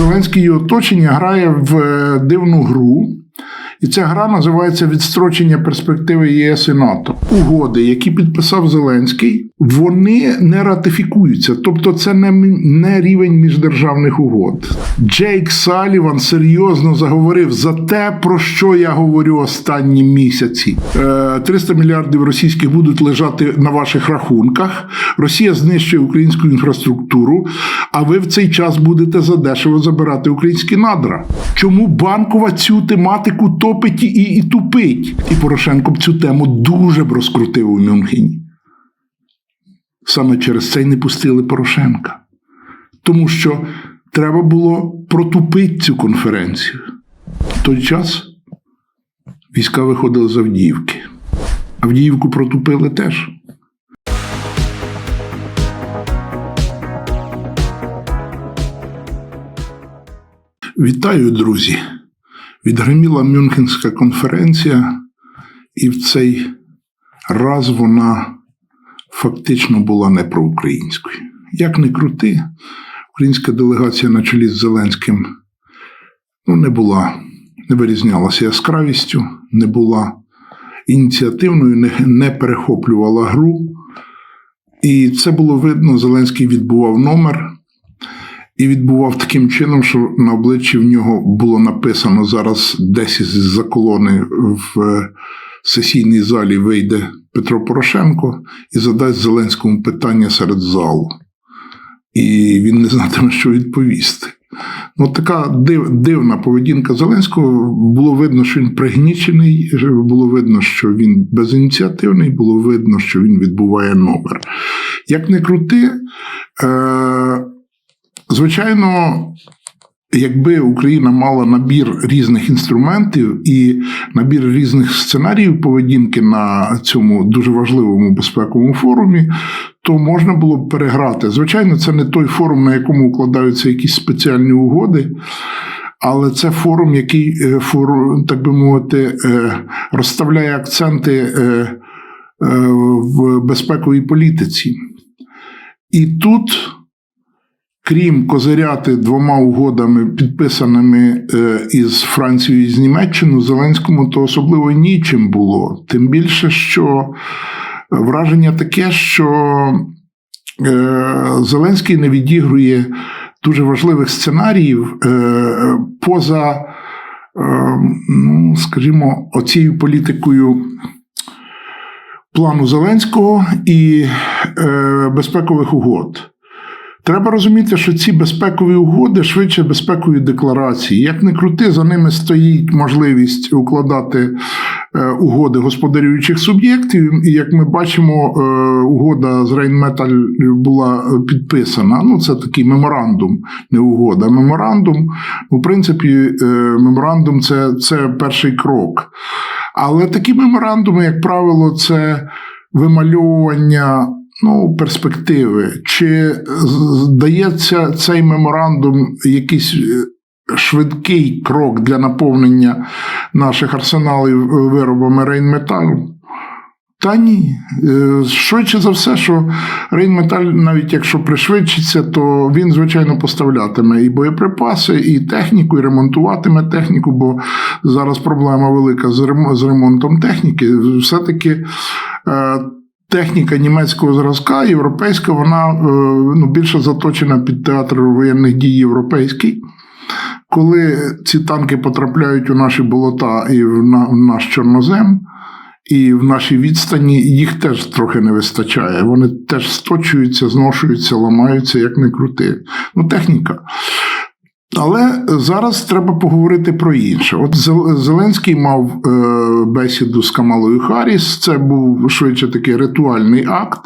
Зеленський і оточення грає в е, дивну гру. І ця гра називається відстрочення перспективи ЄС і НАТО. Угоди, які підписав Зеленський, вони не ратифікуються. Тобто, це не, не рівень міждержавних угод. Джейк Саліван серйозно заговорив за те, про що я говорю останні місяці. Е, 300 мільярдів російських будуть лежати на ваших рахунках. Росія знищує українську інфраструктуру, а ви в цей час будете задешево забирати українські надра. Чому банкова цю тематику топить і, і тупить? І Порошенко б цю тему дуже б розкрутив у Мюнхені. Саме через це й не пустили Порошенка. Тому що треба було протупити цю конференцію. В той час війська виходили з Авдіївки. Авдіївку протупили теж. Вітаю, друзі! Відгриміла Мюнхенська конференція, і в цей раз вона фактично була не проукраїнською. Як не крути, українська делегація на чолі з Зеленським ну, не була, не вирізнялася яскравістю, не була ініціативною, не, не перехоплювала гру. І це було видно, Зеленський відбував номер і відбував таким чином, що на обличчі в нього було написано зараз десь із-за колони в е, сесійній залі вийде Петро Порошенко і задасть Зеленському питання серед залу. І він не знатиме, що відповісти. Ну, така див, дивна поведінка Зеленського. Було видно, що він пригнічений, було видно, що він безініціативний, було видно, що він відбуває номер. Як не крути, е, звичайно, якби Україна мала набір різних інструментів і набір різних сценаріїв поведінки на цьому дуже важливому безпековому форумі, то можна було б переграти. Звичайно, це не той форум, на якому укладаються якісь спеціальні угоди. Але це форум, який е, форум, так би мовити, е, розставляє акценти е, в безпековій політиці. І тут, крім козиряти двома угодами, підписаними е, із Францією і з Німеччиною, Зеленському то особливо нічим було. Тим більше, що враження таке, що е, Зеленський не відігрує дуже важливих сценаріїв е, поза, е, ну, скажімо, оцією політикою плану Зеленського і е, безпекових угод. Треба розуміти, що ці безпекові угоди швидше безпекові декларації. Як не крути, за ними стоїть можливість укладати е, угоди господарюючих суб'єктів. І як ми бачимо, е, угода з Рейнметаль була підписана. Ну, це такий меморандум, не угода. Меморандум, в принципі, е, меморандум це, це перший крок. Але такі меморандуми, як правило, це вимальовування ну, перспективи. Чи здається цей меморандум якийсь е, швидкий крок для наповнення наших арсеналів виробами Рейнметалу? Та ні. Е, Швидше за все, що Рейнметаль, навіть якщо пришвидшиться, то він, звичайно, поставлятиме і боєприпаси, і техніку, і ремонтуватиме техніку, бо зараз проблема велика з ремонтом техніки. Все-таки е, техніка німецького зразка, європейська, вона е, ну, більше заточена під театр воєнних дій європейський. Коли ці танки потрапляють у наші болота і в наш чорнозем, і в нашій відстані їх теж трохи не вистачає. Вони теж сточуються, зношуються, ламаються, як не крути. Ну, техніка. Але зараз треба поговорити про інше. От Зеленський мав е, бесіду з Камалою Харріс. Це був швидше такий ритуальний акт,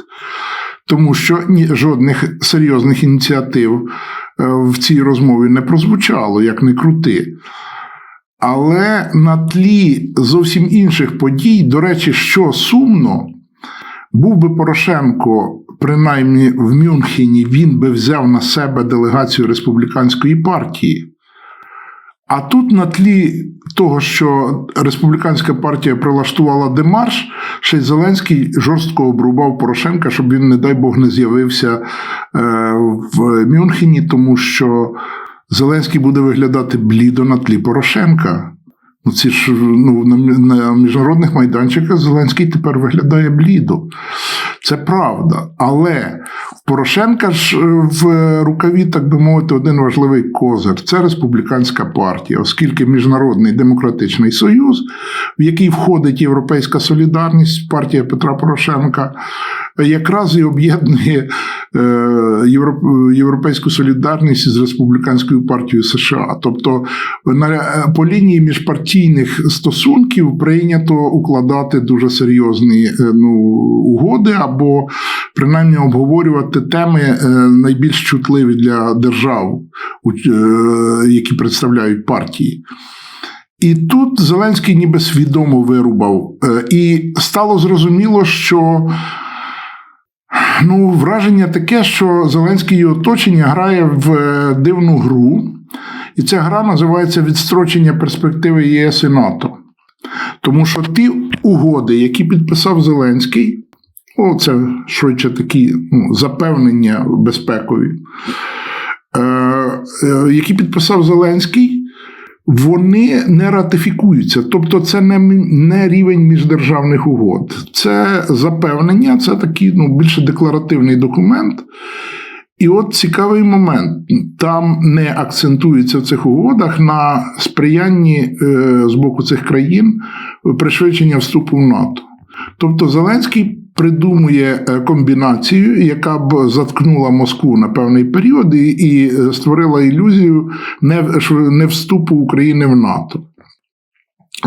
тому що жодних серйозних ініціатив е, в цій розмові не прозвучало, як не крути. Але на тлі зовсім інших подій, до речі, що сумно, був би Порошенко, принаймні в Мюнхені, він би взяв на себе делегацію республіканської партії. А тут на тлі того, що республіканська партія прилаштувала демарш, ще й Зеленський жорстко обрубав Порошенка, щоб він, не дай Бог, не з'явився е, в Мюнхені, тому що Зеленський буде виглядати блідо на тлі Порошенка. Ну, ці ж ну, на міжнародних майданчиках Зеленський тепер виглядає блідо. Це правда. Але в Порошенка ж е, в рукаві, так би мовити, один важливий козир це республіканська партія, оскільки Міжнародний демократичний союз, в який входить Європейська солідарність, партія Петра Порошенка, якраз і об'єднує е, Європейську солідарність з республіканською партією США. Тобто на, е, по лінії міжпартійних стосунків прийнято укладати дуже серйозні е, ну, угоди або принаймні обговорювати теми найбільш чутливі для держав, які представляють партії. І тут Зеленський ніби свідомо вирубав. І стало зрозуміло, що ну, враження таке, що Зеленський і оточення грає в е, дивну гру, і ця гра називається відстрочення перспективи ЄС і НАТО. Тому що ті угоди, які підписав Зеленський, о, це швидше такі ну, запевнення безпекові, е, е, які підписав Зеленський, вони не ратифікуються. Тобто, це не, не рівень міждержавних угод. Це запевнення, це такий ну, більше декларативний документ. І от цікавий момент: там не акцентується в цих угодах на сприянні е, з боку цих країн пришвидшення вступу в НАТО. Тобто Зеленський придумує е, комбінацію, яка б заткнула Москву на певний період і, і створила ілюзію не, вступу України в НАТО.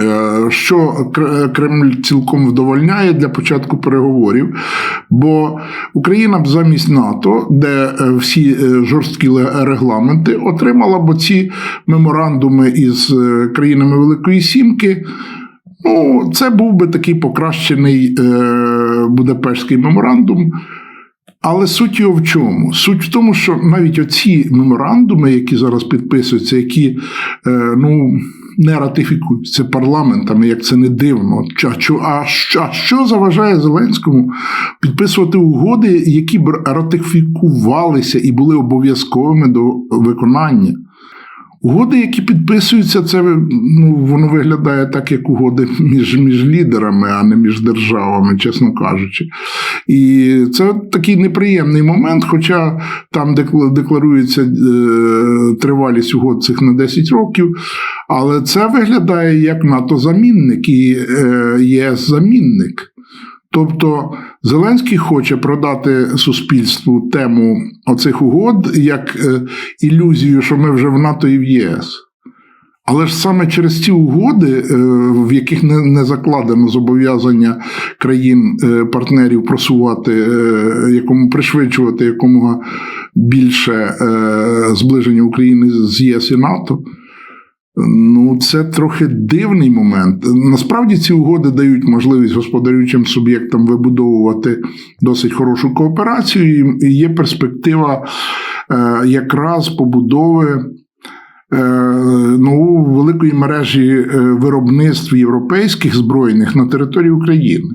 Е, Що Кр- Кремль цілком вдовольняє для початку переговорів, бо Україна б замість НАТО, де е, всі жорсткі регламенти, отримала б ці меморандуми із країнами Великої Сімки. Ну, це був би такий покращений е, Будапештський меморандум. Але суть його в чому? Суть в тому, що навіть оці меморандуми, які зараз підписуються, які е, ну, не ратифікуються парламентами, як це не дивно. А що, а, що, заважає Зеленському підписувати угоди, які б ратифікувалися і були обов'язковими до виконання? Угоди, які підписуються, це ну, воно виглядає так, як угоди між, між лідерами, а не між державами, чесно кажучи. І це такий неприємний момент, хоча там декларується е, тривалість угод цих на 10 років, але це виглядає як НАТО-замінник і е, ЄС-замінник. Тобто Зеленський хоче продати суспільству тему оцих угод як е, ілюзію, що ми вже в НАТО і в ЄС. Але ж саме через ці угоди, е, в яких не, закладено зобов'язання країн-партнерів просувати, е, якому пришвидшувати якомога більше зближення України з ЄС і НАТО. Ну, це трохи дивний момент. Насправді ці угоди дають можливість господарюючим суб'єктам вибудовувати досить хорошу кооперацію, і є перспектива е, якраз побудови е, ну, великої мережі е, виробництв європейських збройних на території України.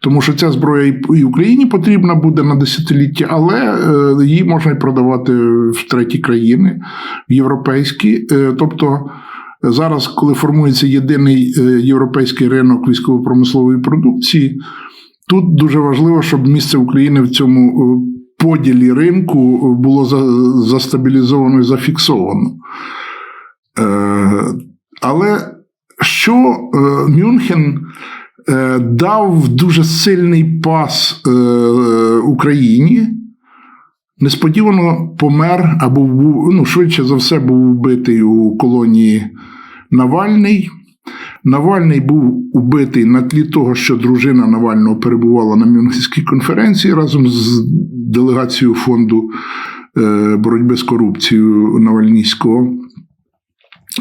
Тому що ця зброя і- Україні потрібна буде на десятиліття, але її можна і продавати в треті країни, європейські. Тобто зараз, коли формується єдиний е, європейський ринок військово-промислової продукції, тут дуже важливо, щоб місце України в цьому е, поділі ринку було застабілізовано і зафіксовано. Е, Але що Мюнхен дав дуже сильний пас Україні, несподівано помер або був, ну, швидше за все був вбитий у колонії Навальний. Навальний був убитий на тлі того, що дружина Навального перебувала на Мюнхенській конференції разом з делегацією фонду е, боротьби з корупцією Навальнійського.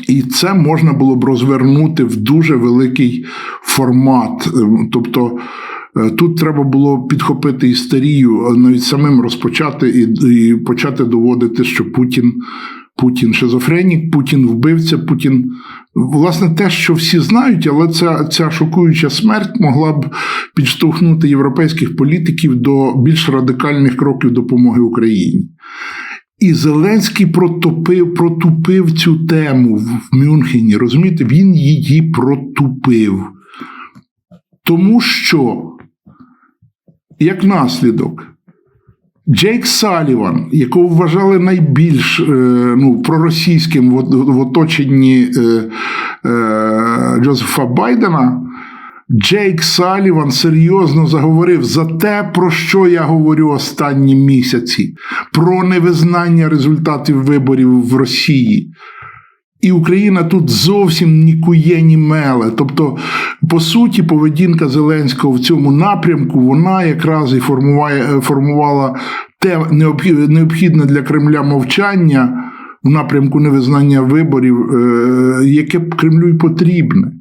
І це можна було б розвернути в дуже великий формат. Е, Тобто тут треба було підхопити істерію, навіть самим розпочати і, і почати доводити, що Путін, Путін шизофренік, Путін вбивця, Путін. Власне, те, що всі знають, але ця, ця шокуюча смерть могла б підштовхнути європейських політиків до більш радикальних кроків допомоги Україні. І Зеленський протупив, протупив цю тему в Мюнхені. Розумієте, він її протупив. Тому що, як наслідок, Джейк Саліван, якого вважали найбільш е, ну, проросійським в, оточенні е, е, Джозефа Байдена, Джейк Саліван серйозно заговорив за те, про що я говорю останні місяці: про невизнання результатів виборів в Росії. І Україна тут зовсім нікує, ні меле. Тобто, по суті, поведінка Зеленського в цьому напрямку вона якраз і формуває, формувала те необхідне для Кремля мовчання в напрямку невизнання виборів, е, яке Кремлю й потрібне.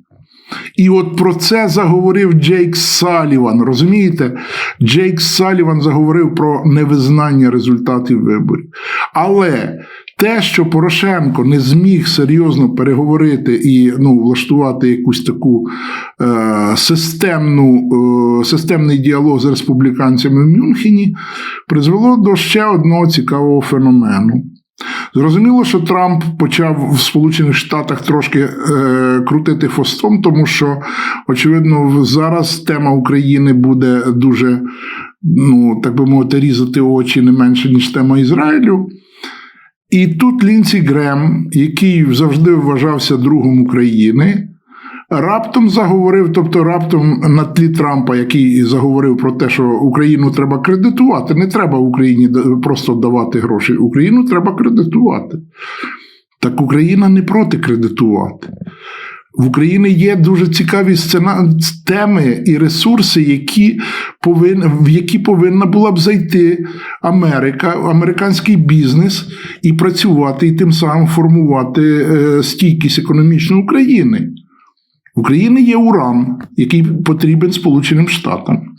І от про це заговорив Джейк Саліван. Розумієте? Джейк Саліван заговорив про невизнання результатів виборів. Але те, що Порошенко не зміг серйозно переговорити і ну, влаштувати якусь таку е, системну, е, системний діалог з республіканцями в Мюнхені, призвело до ще одного цікавого феномену. Зрозуміло, що Трамп почав в Сполучених Штатах трошки е, крутити фостом, тому що, очевидно, зараз тема України буде дуже, ну так би мовити, різати очі не менше, ніж тема Ізраїлю. І тут Лінсі Грем, який завжди вважався другом України, раптом заговорив, тобто раптом на тлі Трампа, який заговорив про те, що Україну треба кредитувати. Не треба Україні просто давати гроші. Україну треба кредитувати. Так Україна не проти кредитувати. В Україні є дуже цікаві сцена... теми і ресурси, які повин... в які повинна була б зайти Америка, американський бізнес і працювати, і тим самим формувати е, стійкість економічної України. В Україні є уран, який потрібен Сполученим Штатам.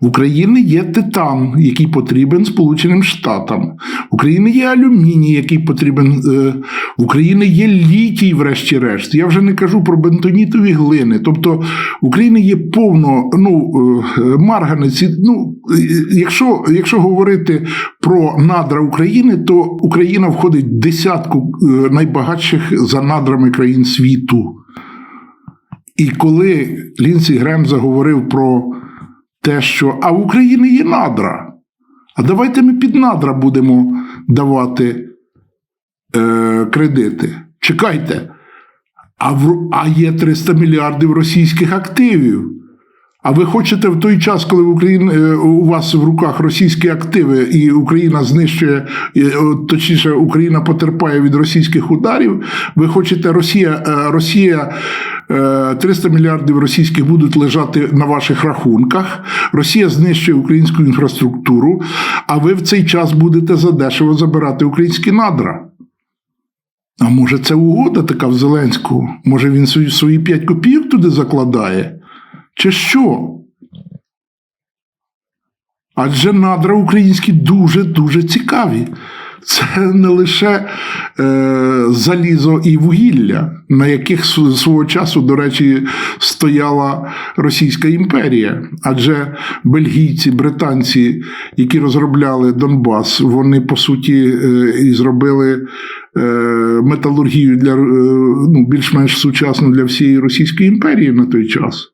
В Україні є титан, який потрібен Сполученим Штатам. В Україні є алюміній, який потрібен. е, В Україні є літій, врешті-решт. Я вже не кажу про бентонітові глини. Тобто в Україні є повно ну, е, марганеці. Ну, якщо, якщо говорити про надра України, то Україна входить в десятку е, найбагатших за надрами країн світу. І коли Лінсі Грем заговорив про те, що а в Україні є надра, а давайте ми під надра будемо давати е, кредити. Чекайте, а, в, а є 300 мільярдів російських активів. А ви хочете в той час, коли в Україні, е, у вас в руках російські активи, і Україна знищує, е, точніше, Україна потерпає від російських ударів. Ви хочете Росія, е, Росія е, 300 мільярдів російських будуть лежати на ваших рахунках. Росія знищує українську інфраструктуру, а ви в цей час будете задешево забирати українські надра. А може, це угода така в Зеленського? Може, він свої 5 копійок туди закладає? Чи що? Адже надра українські дуже-дуже цікаві. Це не лише е, залізо і вугілля, на яких св- свого часу, до речі, стояла Російська імперія. Адже бельгійці, британці, які розробляли Донбас, вони по суті е, і зробили е, металургію для е, ну, більш-менш сучасну для всієї Російської імперії на той час.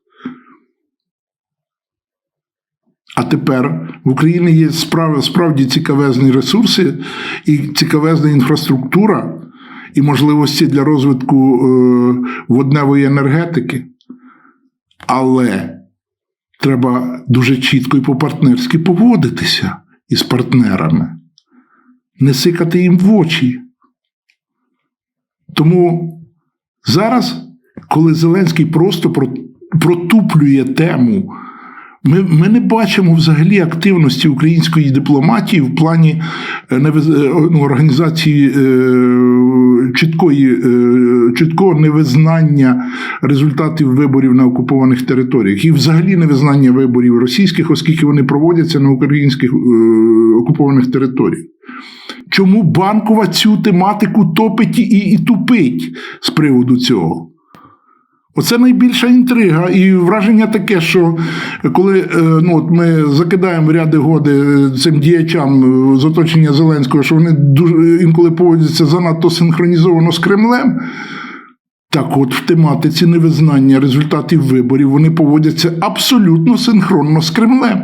А тепер в Україні є справ, справді цікавезні ресурси і цікавезна інфраструктура, і можливості для розвитку е, водневої енергетики. Але треба дуже чітко і по-партнерськи поводитися із партнерами, не сикати їм в очі. Тому зараз, коли Зеленський просто протуплює тему, ми, ми не бачимо взагалі активності української дипломатії в плані е, е, ну, організації е, чіткої, чіткого невизнання результатів виборів на окупованих територіях і взагалі невизнання виборів російських, оскільки вони проводяться на українських окупованих територіях. Чому банкова цю тематику топить і, і тупить з приводу цього? Оце найбільша інтрига, і враження таке, що коли е, ну, от ми закидаємо ряди годи цим діячам е, з оточення Зеленського, що вони дуже інколи поводяться занадто синхронізовано з Кремлем. Так от в тематиці невизнання результатів виборів вони поводяться абсолютно синхронно з Кремлем.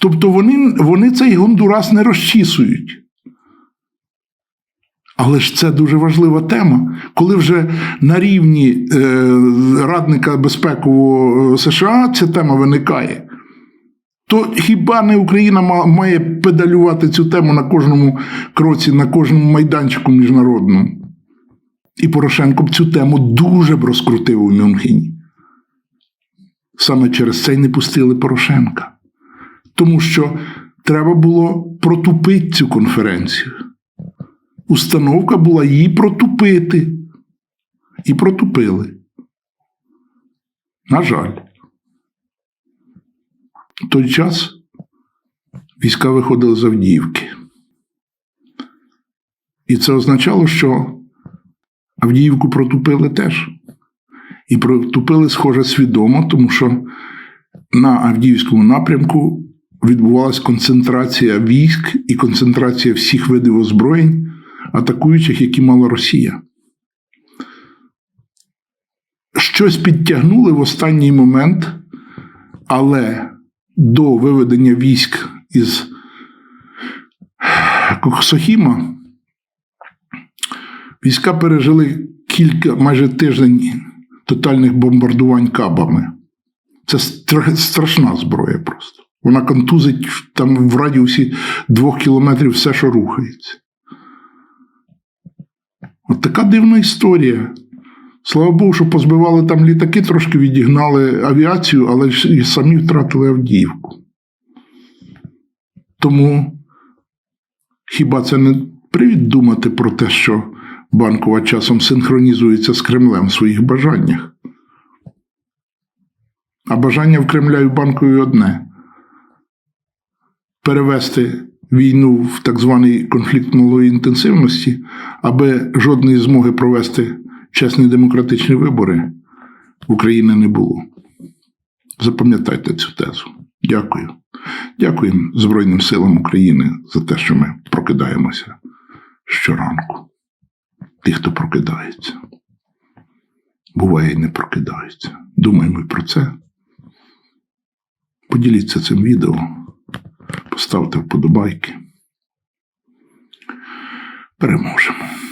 Тобто вони, вони цей Гондурас не розчісують. Але ж це дуже важлива тема. Коли вже на рівні е, радника безпекового е, США ця тема виникає, то хіба не Україна має педалювати цю тему на кожному кроці, на кожному майданчику міжнародному? І Порошенко б цю тему дуже б розкрутив у Мюнхені. Саме через це й не пустили Порошенка. Тому що треба було протупити цю конференцію. Установка була її протупити. І протупили. На жаль. В той час війська виходили з Авдіївки. І це означало, що Авдіївку протупили теж. І протупили, схоже, свідомо, тому що на Авдіївському напрямку відбувалася концентрація військ і концентрація всіх видів озброєнь, атакуючих, які мала Росія. Щось підтягнули в останній момент, але до виведення військ із Коксохіма війська пережили кілька, майже тиждень тотальних бомбардувань кабами. Це страшна зброя просто. Вона контузить там в радіусі двох кілометрів все, що рухається. От така дивна історія. Слава Богу, що позбивали там літаки, трошки відігнали авіацію, але і самі втратили Авдіївку. Тому хіба це не привід думати про те, що банкова часом синхронізується з Кремлем в своїх бажаннях? А бажання в Кремля і в банкові одне перевести війну в так званий конфлікт малої інтенсивності, аби жодної змоги провести чесні демократичні вибори в Україні не було. Запам'ятайте цю тезу. Дякую. Дякуємо Збройним силам України за те, що ми прокидаємося щоранку. Ті, хто прокидається. Буває і не прокидаються. Думаємо про це. Поділіться цим відео, поставте вподобайки. Переможемо.